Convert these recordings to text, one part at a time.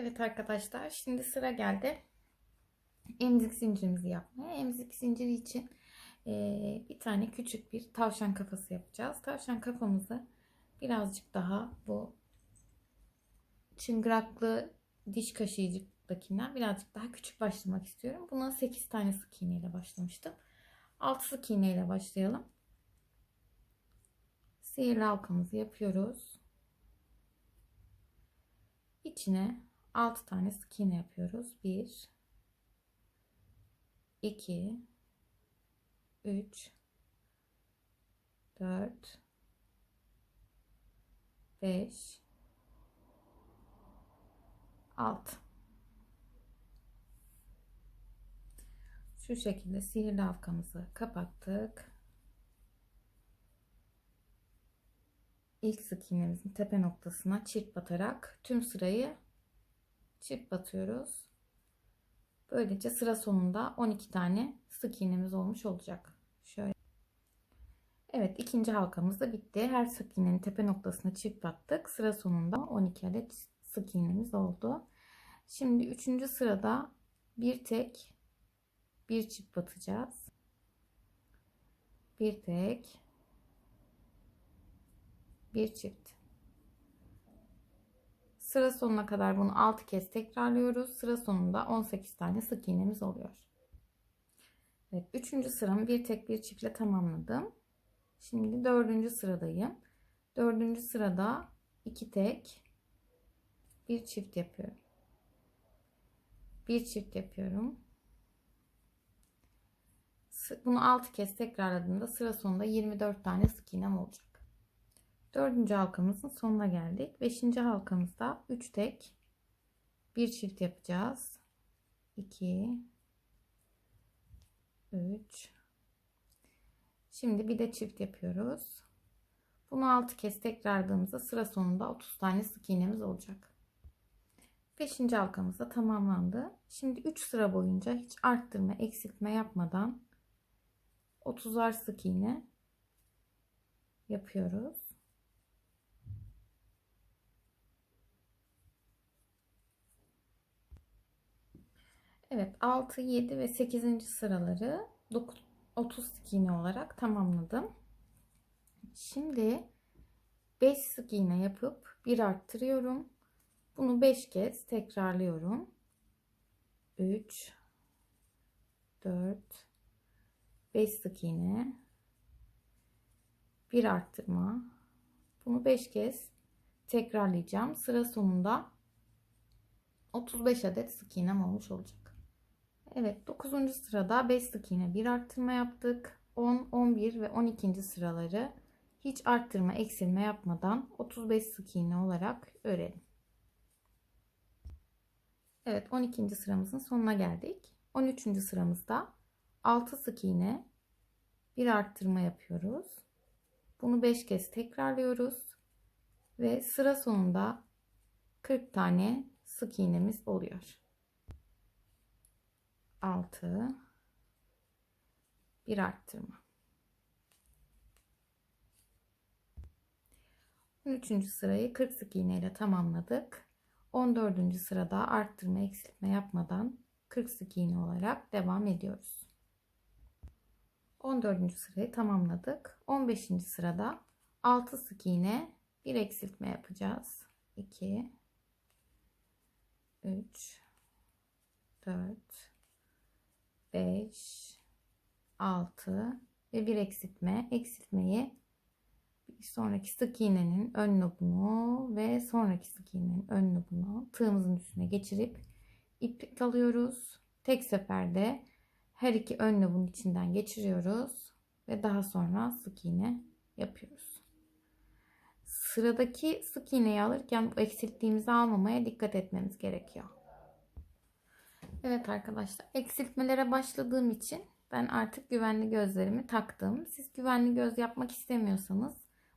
Evet arkadaşlar şimdi sıra geldi emzik zincirimizi yapmaya. Emzik zinciri için eee, bir tane küçük bir tavşan kafası yapacağız. Tavşan kafamızı birazcık daha bu çıngıraklı diş kaşıyıcıdakinden birazcık daha küçük başlamak istiyorum. Buna 8 tane sık iğne ile başlamıştım. 6 sık iğne ile başlayalım. Sihirli halkamızı yapıyoruz. İçine 6 tane sık iğne yapıyoruz. 1 2 3 4 5 6 Şu şekilde sihirli halkamızı kapattık. İlk sık iğnemizin tepe noktasına çift batarak tüm sırayı çift batıyoruz. Böylece sıra sonunda 12 tane sık iğnemiz olmuş olacak. Şöyle. Evet ikinci halkamız da bitti. Her sık iğnenin tepe noktasına çift battık. Sıra sonunda 12 adet sık iğnemiz oldu. Şimdi üçüncü sırada bir tek bir çift batacağız. Bir tek bir çift. Sıra sonuna kadar bunu 6 kez tekrarlıyoruz. Sıra sonunda 18 tane sık iğnemiz oluyor. Evet, üçüncü sıramı bir tek bir çiftle tamamladım. Şimdi dördüncü sıradayım. Dördüncü sırada iki tek bir çift yapıyorum. Bir çift yapıyorum. Bunu 6 kez tekrarladığımda sıra sonunda 24 tane sık iğnem olacak. Dördüncü halkamızın sonuna geldik. Beşinci halkamızda 3 tek bir çift yapacağız. 2 3 Şimdi bir de çift yapıyoruz. Bunu 6 kez tekrarladığımızda sıra sonunda 30 tane sık iğnemiz olacak. 5. halkamız da tamamlandı. Şimdi 3 sıra boyunca hiç arttırma, eksiltme yapmadan 30'ar sık iğne yapıyoruz. Evet 6, 7 ve 8. sıraları 9, 30 sık iğne olarak tamamladım. Şimdi 5 sık iğne yapıp bir arttırıyorum. Bunu 5 kez tekrarlıyorum. 3 4 5 sık iğne bir arttırma. Bunu 5 kez tekrarlayacağım. Sıra sonunda 35 adet sık iğnem olmuş olacak. Evet 9. sırada 5 sık iğne bir arttırma yaptık. 10, 11 ve 12. sıraları hiç arttırma eksilme yapmadan 35 sık iğne olarak örelim. Evet 12. sıramızın sonuna geldik. 13. sıramızda 6 sık iğne bir arttırma yapıyoruz. Bunu 5 kez tekrarlıyoruz. Ve sıra sonunda 40 tane sık iğnemiz oluyor. 6 bir arttırma. 13. sırayı 40 sık iğne ile tamamladık. 14. sırada arttırma eksiltme yapmadan 40 sık iğne olarak devam ediyoruz. 14. sırayı tamamladık. 15. sırada 6 sık iğne bir eksiltme yapacağız. 2 3 4 5 6 ve bir eksiltme. Eksiltmeyi sonraki sık iğnenin ön lobunu ve sonraki sık iğnenin ön lobunu tığımızın üstüne geçirip ip alıyoruz. Tek seferde her iki ön lobun içinden geçiriyoruz ve daha sonra sık iğne yapıyoruz. Sıradaki sık iğneyi alırken bu eksilttiğimizi almamaya dikkat etmemiz gerekiyor. Evet arkadaşlar eksiltmelere başladığım için ben artık güvenli gözlerimi taktım. Siz güvenli göz yapmak istemiyorsanız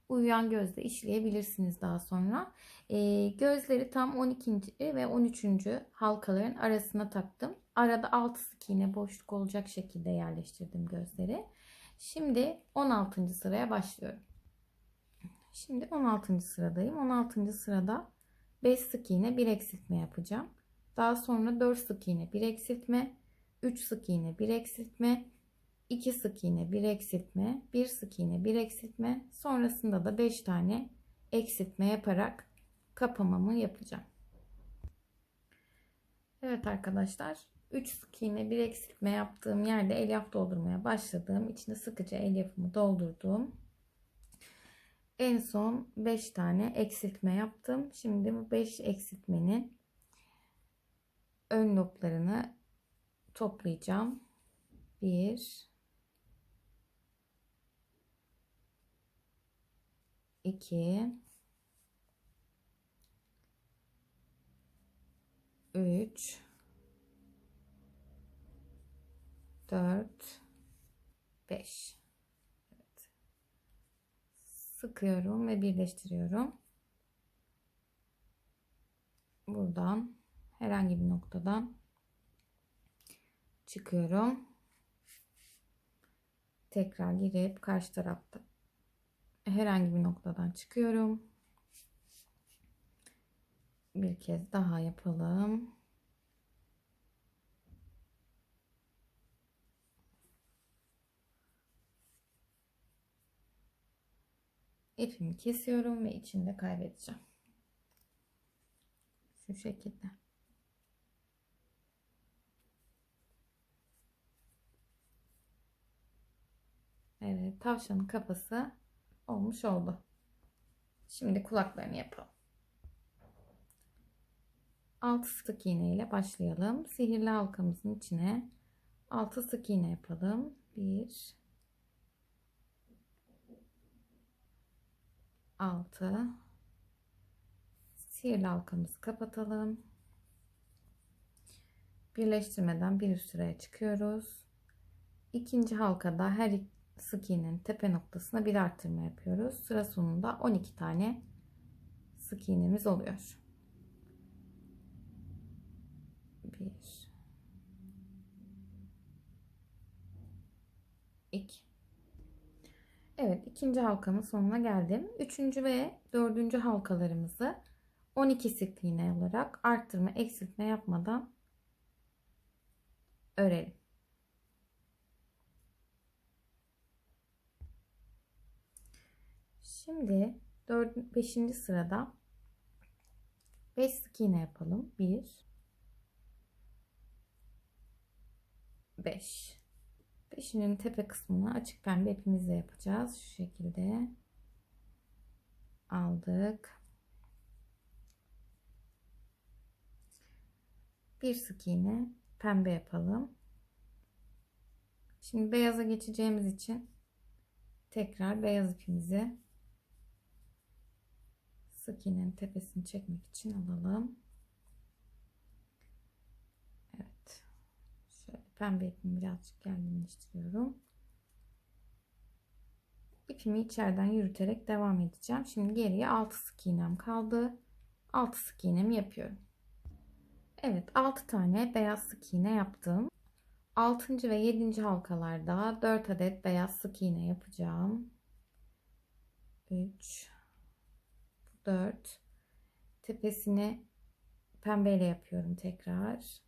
uyuyan gözle işleyebilirsiniz daha sonra. E, gözleri tam 12. ve 13. halkaların arasına taktım. Arada 6 sık iğne boşluk olacak şekilde yerleştirdim gözleri. Şimdi 16. sıraya başlıyorum. Şimdi 16. sıradayım. 16. sırada 5 sık iğne 1 eksiltme yapacağım. Daha sonra 4 sık iğne 1 eksiltme, 3 sık iğne 1 eksiltme, 2 sık iğne 1 eksiltme, 1 sık iğne 1 eksiltme, sonrasında da 5 tane eksiltme yaparak kapamamı yapacağım. Evet arkadaşlar 3 sık iğne 1 eksiltme yaptığım yerde elyaf doldurmaya başladığım içinde sıkıca elyafımı doldurduğum en son 5 tane eksiltme yaptım. Şimdi bu 5 eksiltmenin ön loblarını toplayacağım. 1 2 3 4 5 evet. sıkıyorum ve birleştiriyorum. Buradan herhangi bir noktadan çıkıyorum tekrar girip karşı tarafta herhangi bir noktadan çıkıyorum bir kez daha yapalım ipimi kesiyorum ve içinde kaybedeceğim. Şu şekilde. Evet, tavşanın kafası olmuş oldu. Şimdi kulaklarını yapalım. 6 sık iğne ile başlayalım. Sihirli halkamızın içine 6 sık iğne yapalım. 1 6 sihirli halkamızı kapatalım. Birleştirmeden bir üst sıraya çıkıyoruz. İkinci halkada her sık iğnenin tepe noktasına bir arttırma yapıyoruz. Sıra sonunda 12 tane sık iğnemiz oluyor. 1 2 Evet ikinci halkanın sonuna geldim. Üçüncü ve dördüncü halkalarımızı 12 sık iğne olarak arttırma eksiltme yapmadan örelim. Şimdi 4 5. sırada 5 sık iğne yapalım. 1 5 Peşinin tepe kısmını açık pembe ipimizle yapacağız. Şu şekilde aldık. Bir sık iğne pembe yapalım. Şimdi beyaza geçeceğimiz için tekrar beyaz ipimizi sık iğnenin tepesini çekmek için alalım. pembe ipimi birazcık gerginleştiriyorum. İpimi içeriden yürüterek devam edeceğim. Şimdi geriye 6 sık iğnem kaldı. 6 sık iğnemi yapıyorum. Evet 6 tane beyaz sık iğne yaptım. 6. ve 7. halkalarda 4 adet beyaz sık iğne yapacağım. 3 4 tepesini pembeyle yapıyorum tekrar.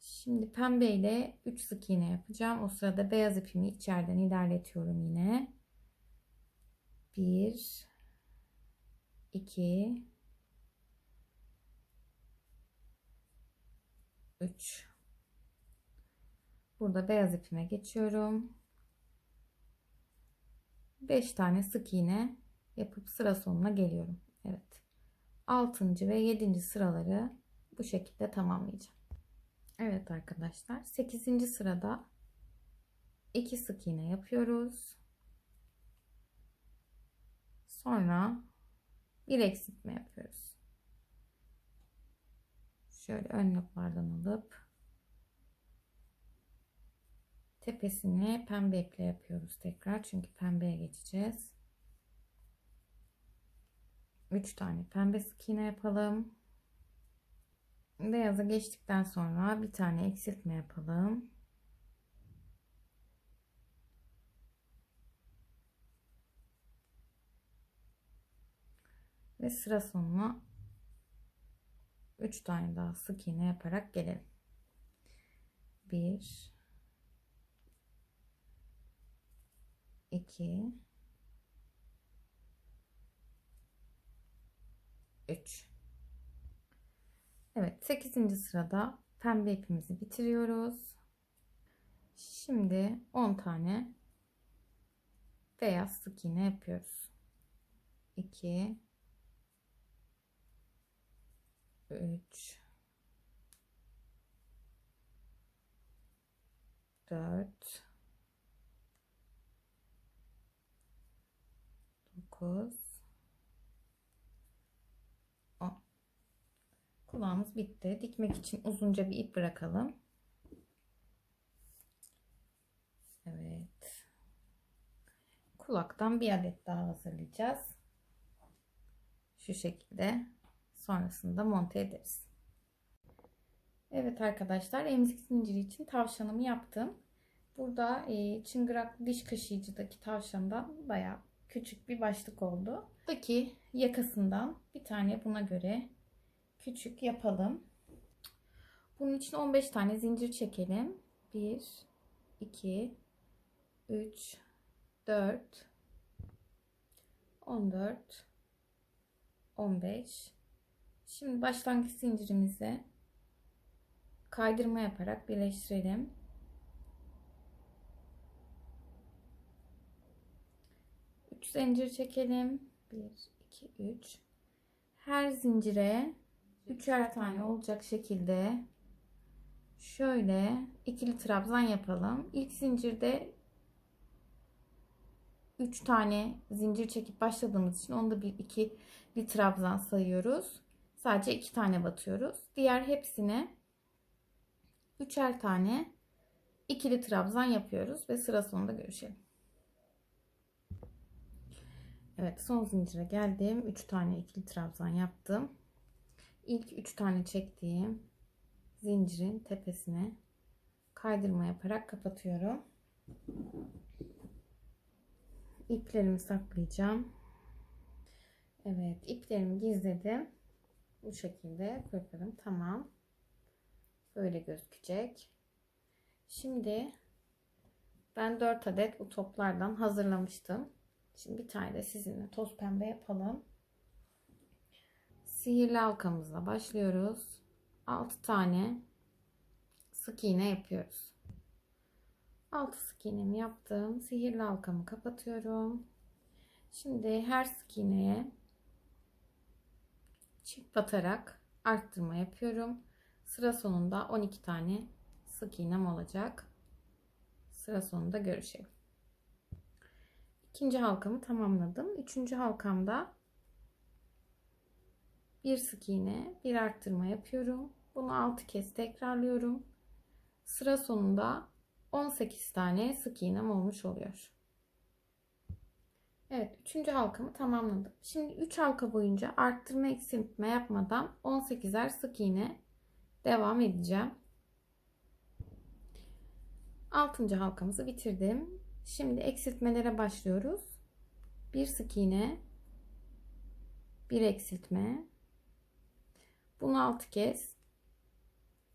Şimdi pembe ile 3 sık iğne yapacağım. O sırada beyaz ipimi içeriden ilerletiyorum yine. 1 2 3 Burada beyaz ipime geçiyorum. 5 tane sık iğne yapıp sıra sonuna geliyorum. Evet. 6. ve 7. sıraları bu şekilde tamamlayacağım. Evet arkadaşlar 8. sırada 2 sık iğne yapıyoruz. Sonra bir eksiltme yapıyoruz. Şöyle ön noktalardan alıp tepesini pembe iple yapıyoruz tekrar. Çünkü pembeye geçeceğiz. 3 tane pembe sık iğne yapalım. Beyaza geçtikten sonra bir tane eksiltme yapalım. Ve sıra sonuna 3 tane daha sık iğne yaparak gelelim. 1 2 3 Evet 8. sırada pembe ipimizi bitiriyoruz. Şimdi 10 tane beyaz sık iğne yapıyoruz. 2 3 4 9 10 Kulağımız bitti. Dikmek için uzunca bir ip bırakalım. Evet. Kulaktan bir adet daha hazırlayacağız. Şu şekilde. Sonrasında monte ederiz. Evet arkadaşlar emzik zinciri için tavşanımı yaptım. Burada e, çıngıraklı diş kaşıyıcıdaki tavşandan baya küçük bir başlık oldu. Buradaki yakasından bir tane buna göre küçük yapalım. Bunun için 15 tane zincir çekelim. 1 2 3 4 14 15 Şimdi başlangıç zincirimize kaydırma yaparak birleştirelim. Üç zincir çekelim. 1 2 3 Her zincire üçer tane olacak şekilde şöyle ikili trabzan yapalım. İlk zincirde 3 tane zincir çekip başladığımız için onda bir iki bir trabzan sayıyoruz. Sadece 2 tane batıyoruz. Diğer hepsine üçer tane ikili trabzan yapıyoruz ve sıra sonunda görüşelim. Evet son zincire geldim. 3 tane ikili trabzan yaptım. İlk 3 tane çektiğim zincirin tepesine kaydırma yaparak kapatıyorum. İplerimi saklayacağım. Evet iplerimi gizledim. Bu şekilde koyalım. Tamam. Böyle gözükecek. Şimdi ben 4 adet bu toplardan hazırlamıştım. Şimdi bir tane de sizinle toz pembe yapalım. Sihirli halkamızla başlıyoruz. 6 tane sık iğne yapıyoruz. 6 sık iğnemi yaptım. Sihirli halkamı kapatıyorum. Şimdi her sık iğneye çift batarak arttırma yapıyorum. Sıra sonunda 12 tane sık iğnem olacak. Sıra sonunda görüşelim. İkinci halkamı tamamladım. Üçüncü halkamda bir sık iğne, bir arttırma yapıyorum. Bunu 6 kez tekrarlıyorum. Sıra sonunda 18 tane sık iğnem olmuş oluyor. Evet, üçüncü halkamı tamamladım. Şimdi 3 halka boyunca arttırma eksiltme yapmadan 18'er sık iğne devam edeceğim. 6. halkamızı bitirdim. Şimdi eksiltmelere başlıyoruz. Bir sık iğne, bir eksiltme. Bunu 6 kez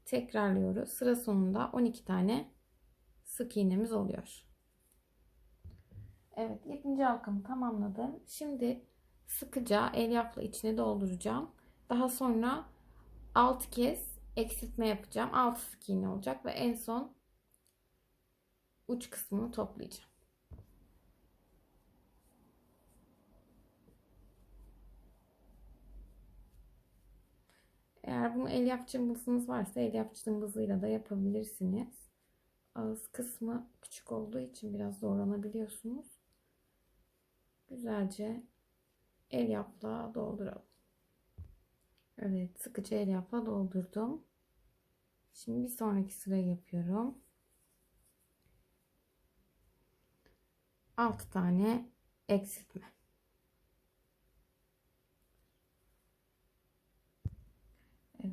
tekrarlıyoruz. Sıra sonunda 12 tane sık iğnemiz oluyor. Evet 7. halkamı tamamladım. Şimdi sıkıca elyafla içine dolduracağım. Daha sonra 6 kez eksiltme yapacağım. 6 sık iğne olacak ve en son uç kısmını toplayacağım. Eğer bunu elyaf cımbızınız varsa elyaf cımbızıyla da yapabilirsiniz. Ağız kısmı küçük olduğu için biraz zorlanabiliyorsunuz. Güzelce elyafla dolduralım. Evet sıkıcı elyafla doldurdum. Şimdi bir sonraki sırayı yapıyorum. 6 tane eksiltme.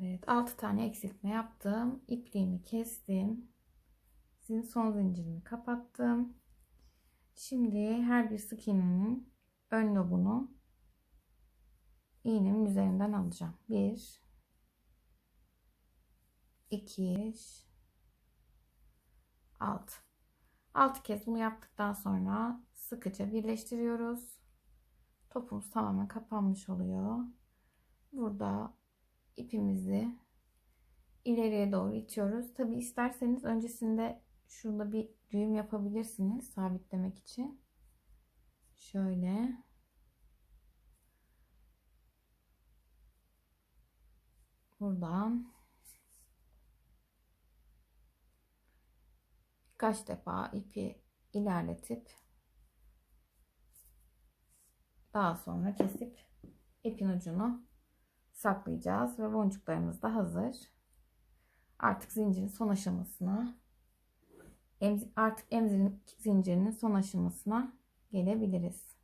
Evet 6 tane eksiltme yaptım. İpliğimi kestim. Sizin son zincirimi kapattım. Şimdi her bir sık iğnenin ön lobunu iğnemin üzerinden alacağım. 1 2 6 6 kez bunu yaptıktan sonra sıkıca birleştiriyoruz. Topumuz tamamen kapanmış oluyor. Burada ipimizi ileriye doğru itiyoruz. Tabi isterseniz öncesinde şurada bir düğüm yapabilirsiniz sabitlemek için. Şöyle. Buradan birkaç defa ipi ilerletip daha sonra kesip ipin ucunu saklayacağız ve boncuklarımız da hazır. Artık zincirin son aşamasına artık emzirin zincirinin son aşamasına gelebiliriz.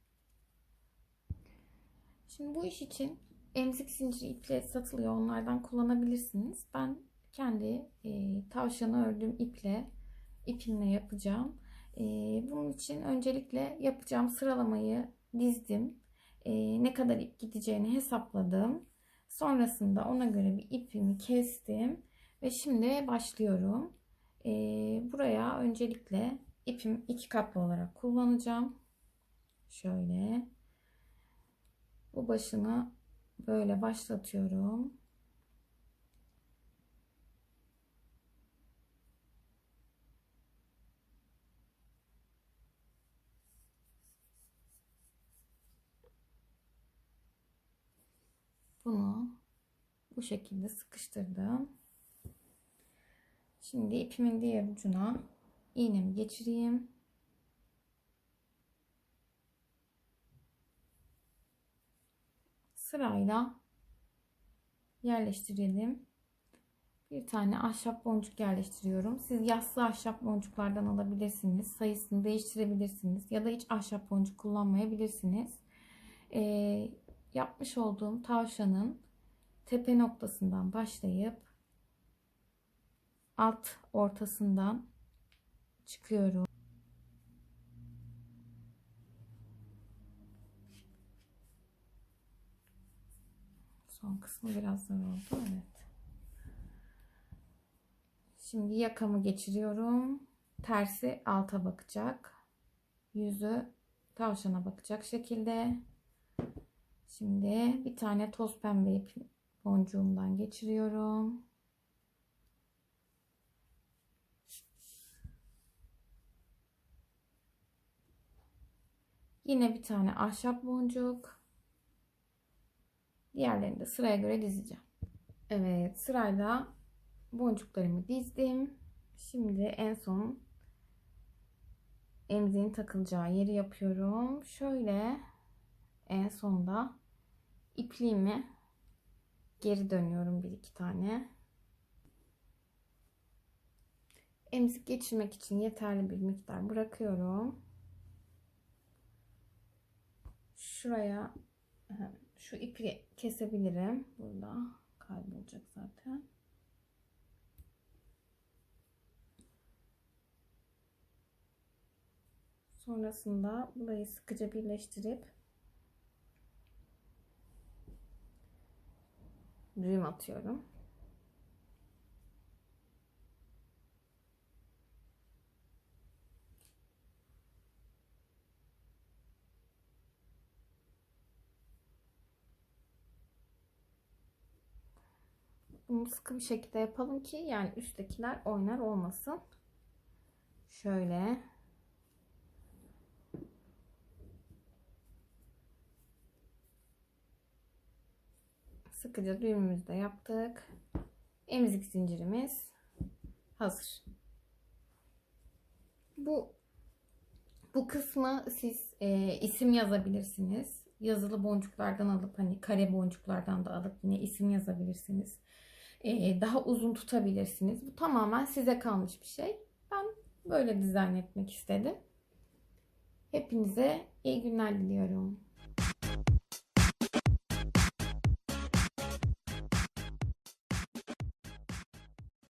Şimdi bu iş için emzik zinciri iple satılıyor. Onlardan kullanabilirsiniz. Ben kendi e, tavşanı ördüğüm iple ipimle yapacağım. E, bunun için öncelikle yapacağım sıralamayı dizdim. E, ne kadar ip gideceğini hesapladım. Sonrasında ona göre bir ipimi kestim. Ve şimdi başlıyorum. E, buraya öncelikle ipim iki katlı olarak kullanacağım. Şöyle. Bu başını böyle başlatıyorum. Bunu bu şekilde sıkıştırdım. Şimdi ipimin diğer ucuna iğnemi geçireyim. Sırayla yerleştirelim. Bir tane ahşap boncuk yerleştiriyorum. Siz yassı ahşap boncuklardan alabilirsiniz. Sayısını değiştirebilirsiniz. Ya da hiç ahşap boncuk kullanmayabilirsiniz. Ee, yapmış olduğum tavşanın tepe noktasından başlayıp alt ortasından çıkıyorum. Son kısmı biraz zor oldu. Evet. Şimdi yakamı geçiriyorum. Tersi alta bakacak. Yüzü tavşana bakacak şekilde. Şimdi bir tane toz pembe ip boncuğumdan geçiriyorum. Yine bir tane ahşap boncuk. Diğerlerini de sıraya göre dizeceğim. Evet sırayla boncuklarımı dizdim. Şimdi en son emziğin takılacağı yeri yapıyorum. Şöyle en sonda ipliğimi geri dönüyorum bir iki tane. Emzik geçirmek için yeterli bir miktar bırakıyorum. Şuraya şu ipi kesebilirim. Burada kaybolacak zaten. Sonrasında burayı sıkıca birleştirip düğüm atıyorum. Bunu sıkı bir şekilde yapalım ki yani üsttekiler oynar olmasın. Şöyle. Sıkıca düğümümüzü de yaptık. Emzik zincirimiz hazır. Bu bu kısmı siz e, isim yazabilirsiniz. Yazılı boncuklardan alıp hani kare boncuklardan da alıp yine isim yazabilirsiniz. E, daha uzun tutabilirsiniz. Bu tamamen size kalmış bir şey. Ben böyle dizayn etmek istedim. Hepinize iyi günler diliyorum.